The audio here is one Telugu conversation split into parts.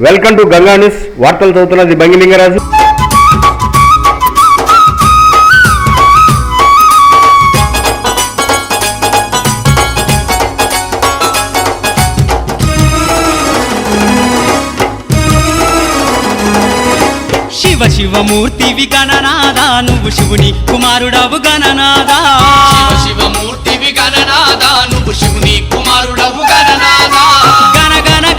వెల్కమ్ టు గంగా న్యూస్ వార్తలు చదువుతున్నది బంగిలింగరాజు శివ శివమూర్తివి గణనాదా నువ్వు శివుని కుమారుడవు గణనాదా శివ శివమూర్తివి గణనాదా నువ్వు శివుని కుమారుడవు గణనాదా గణ గణ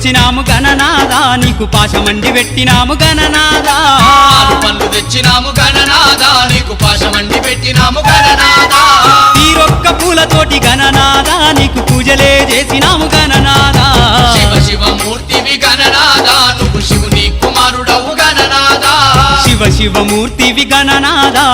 తెచ్చినాము గణనాదా నీకు పాశమండి పెట్టినాము గణనాదా ఆరు పళ్ళు తెచ్చినాము గణనాదా నీకు పాశమండి పెట్టినాము గణనాదా తీరొక్క పూలతోటి గణనాదా నీకు పూజలే చేసినాము గణనాదా శివ శివమూర్తివి గణనాదా నువ్వు శివుని కుమారుడవు గణనాదా శివ శివమూర్తివి గణనాదా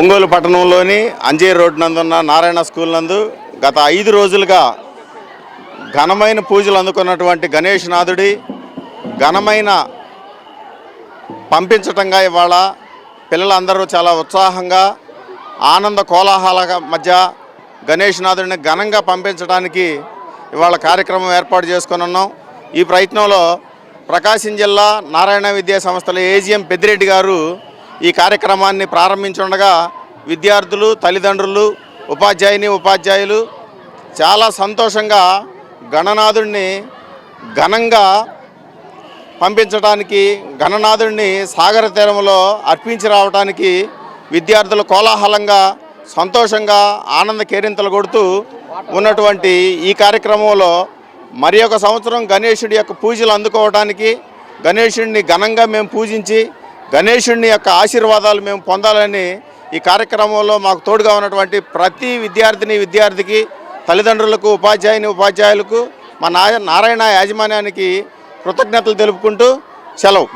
ఒంగోలు పట్టణంలోని అంజేరు రోడ్ నందున్న నారాయణ స్కూల్ నందు గత ఐదు రోజులుగా ఘనమైన పూజలు అందుకున్నటువంటి గణేష్ నాథుడి ఘనమైన పంపించటంగా ఇవాళ పిల్లలందరూ చాలా ఉత్సాహంగా ఆనంద కోలాహల మధ్య గణేష్ నాథుడిని ఘనంగా పంపించడానికి ఇవాళ కార్యక్రమం ఏర్పాటు చేసుకుని ఉన్నాం. ఈ ప్రయత్నంలో ప్రకాశం జిల్లా నారాయణ విద్యా సంస్థల ఏజిఎం పెద్దిరెడ్డి గారు ఈ కార్యక్రమాన్ని ప్రారంభించుండగా విద్యార్థులు తల్లిదండ్రులు ఉపాధ్యాయుని ఉపాధ్యాయులు చాలా సంతోషంగా గణనాథుడిని ఘనంగా పంపించడానికి గణనాథుడిని సాగర తీరంలో అర్పించి రావడానికి విద్యార్థులు కోలాహలంగా సంతోషంగా ఆనంద కేరింతలు కొడుతూ ఉన్నటువంటి ఈ కార్యక్రమంలో మరి సంవత్సరం గణేశుడి యొక్క పూజలు అందుకోవడానికి గణేశుడిని ఘనంగా మేము పూజించి గణేషుడిని యొక్క ఆశీర్వాదాలు మేము పొందాలని ఈ కార్యక్రమంలో మాకు తోడుగా ఉన్నటువంటి ప్రతి విద్యార్థిని విద్యార్థికి తల్లిదండ్రులకు ఉపాధ్యాయుని ఉపాధ్యాయులకు మా నాయ నారాయణ యాజమాన్యానికి కృతజ్ఞతలు తెలుపుకుంటూ సెలవు.